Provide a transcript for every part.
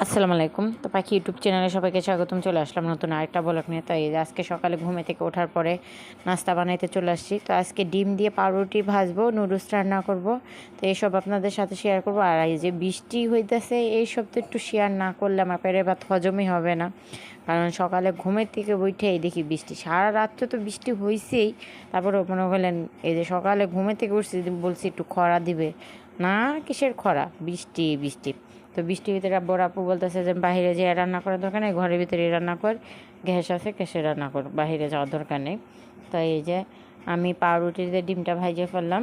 আসসালামু আলাইকুম। তো পাখি ইউটিউব চ্যানেলে সবাইকে স্বাগতম। চলে আসলাম নতুন আরেকটা ব্লগ নিয়ে। তো এই আজকে সকালে ঘুমে থেকে ওঠার পরে নাস্তা বানাইতে চলে আসছি। তো আজকে ডিম দিয়ে পাউরুটি ভাজবো, নুডলস রান্না করব। তো এইসব আপনাদের সাথে শেয়ার করব। আর এই যে বৃষ্টি হইতেছে, এইসব তো একটু শেয়ার না করলে আমার পেটের ভাত হজমই হবে না। কারণ সকালে ঘুমের থেকে উঠেই দেখি বৃষ্টি। সারা রাত্রে তো বৃষ্টি হয়েছেই তারপরে মনে করলেন, এই যে সকালে ঘুমের থেকে উঠছি, বলছি একটু খরা দিবে। না, কিসের খরা? বৃষ্টি বৃষ্টি। তো বৃষ্টির ভিতরে বড় আপু বলতেছে যে বাইরে যে রান্না করার দরকার নেই, ঘরের ভিতরে রান্না কর, গ্যাস আছে, গ্যাসে রান্না কর বাইরে যাওয়ার দরকার নেই। তো এই যে আমি পাউরুটিতে ডিমটা ভাইজে ফেললাম,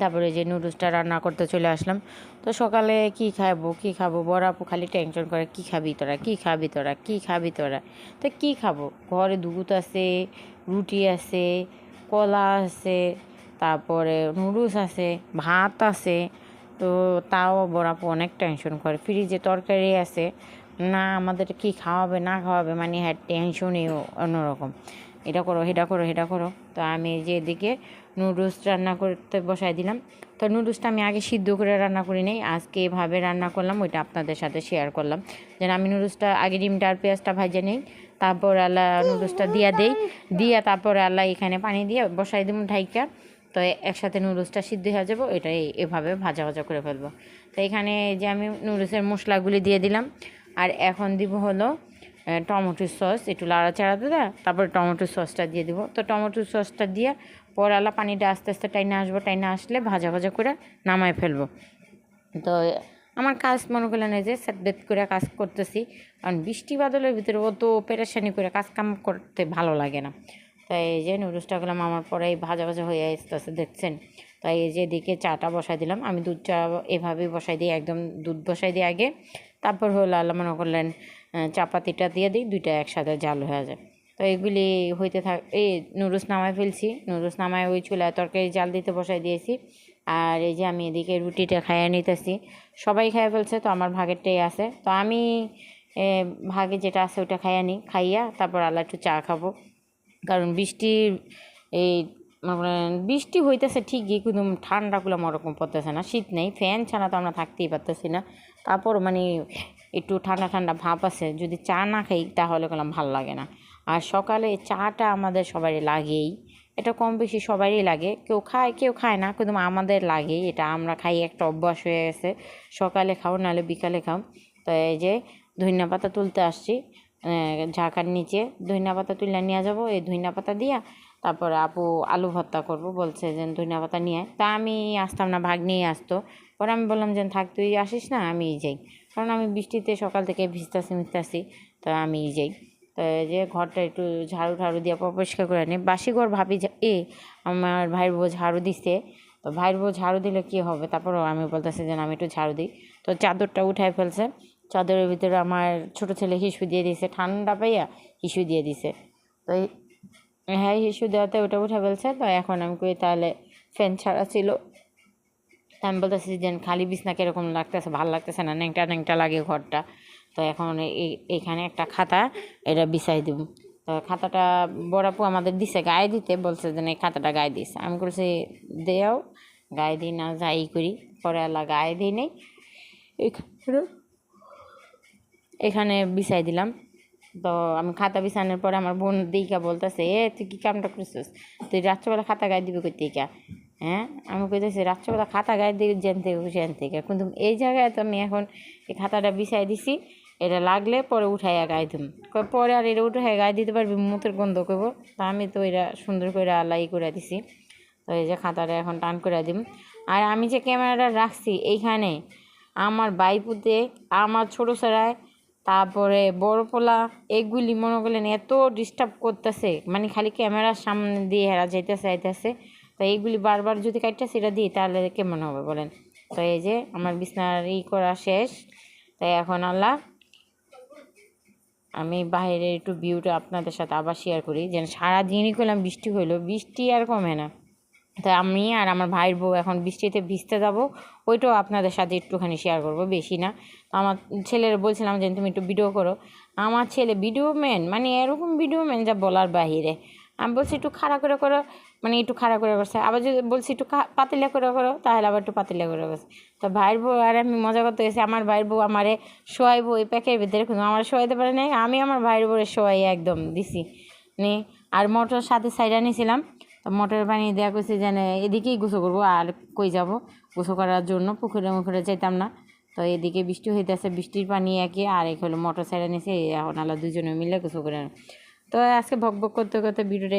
তারপরে যে নুডলসটা রান্না করতে চলে আসলাম। তো সকালে কি খাব কি খাব? বড় আপু খালি টেনশন করে, কি খাবি তোরা, কি খাবি তোরা, কি খাবি তোরা? তো কি খাব? ঘরে দুধ আছে, রুটি আছে, কলা আছে, তারপরে নুডলস আছে, ভাত আছে তো তাও বড় আপু অনেক টেনশন করে। ফ্রিজে তরকারি আছে, না আমাদের কি খাওয়াবে, না খাওয়াবে মানে হ্যাঁ টেনশনই অন্যরকম। এটা করো এটা করো এটা করো। তো আমি যে এদিকে নুডলস রান্না করতে বসাই দিলাম, তো নুডলসটা আমি আগে সিদ্ধ করে রান্না করি নাই, আজকে এভাবে রান্না করলাম, ওইটা আপনাদের সাথে শেয়ার করলাম। যেন আমি নুডলসটা আগে ডিমটা আর পেঁয়াজটা ভাজে নিই, তারপর আল্লাহ নুডলসটা দিয়া দেই, দিয়া তারপরে আল্লাহ এখানে পানি দিয়ে বসাই দিব ঢাইকা। তো একসাথে নুডলসটা সিদ্ধ হয়ে যাব, এটাই এভাবে ভাজা ভাজা করে ফেলব। তো এখানে যে আমি নুডলসের মশলাগুলি দিয়ে দিলাম, আর এখন দিব হলো টমেটো সস, একটু লাড়াচাড়া দিয়ে তারপরে টমেটো সসটা দিয়ে দিব। তো টমেটো সসটা দিয়ে পর আলা পানিটা আস্তে আস্তে টাইনে আসব, টাইনে আসলে ভাজা ভাজা করে নামায় ফেলব। তো আমার কাজ মনে করলেন যে সেটবেট করে কাজ করতেছি, কারণ বৃষ্টি বাদলের ভিতরে অত পেরেশানি করে কাজ কাম করতে ভালো লাগে না। তাই এই যে নুডলসটা করলাম আমার পরে এই ভাজা ভাজা হয়ে আসতেছে দেখছেন। তাই এই যে এদিকে চাটা বসাই দিলাম। আমি দুধ চা এভাবেই বসাই দিই, একদম দুধ বসাই দিই আগে। তারপর হলো আল্লাহ মনে করলেন চাপাতিটা দিয়ে দিই, দুইটা একসাথে জাল হয়ে যায় তো এগুলি হইতে থাক, এই নুডলস নামায় ফেলছি। নুডলস নামায় ওই চুলায় তরকারি জাল দিতে বসাই দিয়েছি। আর এই যে আমি এদিকে রুটিটা খাইয়ে নিতেছি। সবাই খাইয়ে ফেলছে, তো আমার ভাগেরটাই আছে। তো আমি ভাগে যেটা আছে ওটা খাইয়া নিই খাইয়া তারপর আল্লাহ একটু চা খাব। কারণ বৃষ্টির এই বৃষ্টি হইতেছে ঠিকই, কিন্তু ঠান্ডাগুলো ওরকম পড়তেছে না, শীত নেই, ফ্যান ছাড়া তো আমরা থাকতেই পারতেছি না। তারপর মানে একটু ঠান্ডা ঠান্ডা ভাব আছে, যদি চা না খাই তাহলে গেলাম ভালো লাগে না। আর সকালে চাটা আমাদের সবারই লাগেই, এটা কম বেশি সবারই লাগে, কেউ খায় কেউ খায় না, কিন্তু আমাদের লাগেই এটা, আমরা খাই একটা অভ্যাস হয়ে গেছে, সকালে খাও, নাহলে বিকালে খাও। তো এই যে ধনিয়া পাতা তুলতে আসছি ঝাঁকার নিচে ধনিয়া পাতা তুলে নিয়ে যাব, এই ধইনা পাতা দিয়া তারপরে আপু আলু ভর্তা করব, বলছে যে ধনিয়া পাতা নিয়ে তা আমি আসতাম না, ভাগ নিয়ে আসতো। পরে আমি বললাম যে থাক, তুই আসিস না, আমি যাই। কারণ আমি বৃষ্টিতে সকাল থেকে ভিজতাছি, মিজতাছি, তো আমি যাই। তো যে ঘরটা একটু ঝাড়ু ঠাড়ু দিয়ে পরিষ্কার করে নিই বাসি ঘর ভাবি এ, আমার ভাইয়ের বউ ঝাড়ু দিছে। তো ভাইয়ের বউ ঝাড়ু দিলে কী হবে? তারপরও আমি বলতেছি যে আমি একটু ঝাড়ু দিই। তো চাদরটা উঠায় ফেলছে। চাদরের ভিতরে আমার ছোট ছেলে হিসু দিয়ে দিছে। ঠান্ডা পাইয়া হিসু দিয়ে দিছে। তো হ্যাঁ হিসু দেওয়াতে ওটা উঠে ফেলছে। তো এখন আমি কই তাহলে ফ্যান ছাড়া ছিল। আমি বলতেছি যে খালি বিছনা কীরকম লাগতেছে? ভালো লাগতেছে না? ন্যাংটা ন্যাংটা লাগে ঘরটা। তো এখন এখানে একটা খাতা, এটা বিছাই দিব তো খাতাটা বড়াপু আমাদের দিছে, গায়ে দিতে। বলছে যে এই খাতাটা গায়ে দিস। আমি বলছি, দেও, গায়ে দিই না, যাই করি। পরে আল্লাহ গায়ে দিই নেই। এখানে এখানে বিছাই দিলাম। তো আমি খাতা বিছানোর পরে আমার বোন দিকা বলতেছে, এ, তুই কী কামটা করছিস? তুই রাত্রবেলা খাতা গায়ে দিবি কই থেকে? হ্যাঁ? আমি কইতেছি, রাত্রবেলা খাতা গায়ে দিবি জেন থেকে, সেন থেকে। কিন্তু এই জায়গায় তো আমি এখন এই খাতাটা বিছাই দিছি, এটা লাগলে পরে উঠাইয়া গায়ে দিম। পরে আর এটা উঠাইয়া গায়ে দিতে পারবি, মুতের গন্ধ করব তা আমি তো এটা সুন্দর করে আলাই করে দিছি। তো এই যে খাতাটা এখন টান করে দিম। আর আমি যে ক্যামেরাটা রাখছি এইখানে, আমার বাইপুতে, আমার ছোটো ছাড়ায় তারপরে বড় পোলা এগুলি মনে করলেন এত ডিস্টার্ব করতেছে মানে খালি ক্যামেরার সামনে দিয়ে হেরা যাইতেছে যাইতেছে তো এইগুলি বারবার যদি কাটটা সেটা দিই তাহলে কেমন হবে বলেন? তো এই যে আমার বিছনার ই করা শেষ। তাই এখন আল্লাহ, আমি বাইরের একটু ভিউটা আপনাদের সাথে আবার শেয়ার করি। যেন সারাদিনই করলাম বৃষ্টি হইল, বৃষ্টি আর কমে না। তো আমি আর আমার ভাইয়ের বউ এখন বৃষ্টিতে ভিজতে যাব। ওইটাও আপনাদের সাথে একটুখানি শেয়ার করব, বেশি না। আমার ছেলের বলছিলাম যে, তুমি একটু ভিডিও করো। আমার ছেলে ভিডিও ম্যান মানে এরকম ভিডিও ম্যান যা বলার বাহিরে। আমি বলছি, একটু খাড়া করে করো। মানে একটু খাড়া করে করছে। আবার যদি বলছি, একটু পাতিলা করে করো, তাহলে আবার একটু পাতিলা করে করছে। তো ভাইয়ের বউ আর আমি মজা করতে গেছি। আমার ভাইয়ের বউ আমারে শোয়াইবো ওই প্যাকের ভিতরে, কিন্তু আমার শোয়াইতে পারে নাই। আমি আমার ভাইয়ের বউরে শোয়াই একদম দিছি। নে, আর মোটর সাথে সাইডা নিয়েছিলাম মোটরের পানি দেওয়া করছে যেন এদিকেই গোসল করব আর কই যাব? গোসল করার জন্য পুকুরে মুখুরে যেতাম না। তো এদিকে বৃষ্টি হইতেছে, বৃষ্টির পানি একে আর এক হলো মোটর সাইডে নিয়েছে এখন আলাদা দুজনে মিলে গোসল করে তো আজকে ভক ভক করতে করতে ভিডিওটা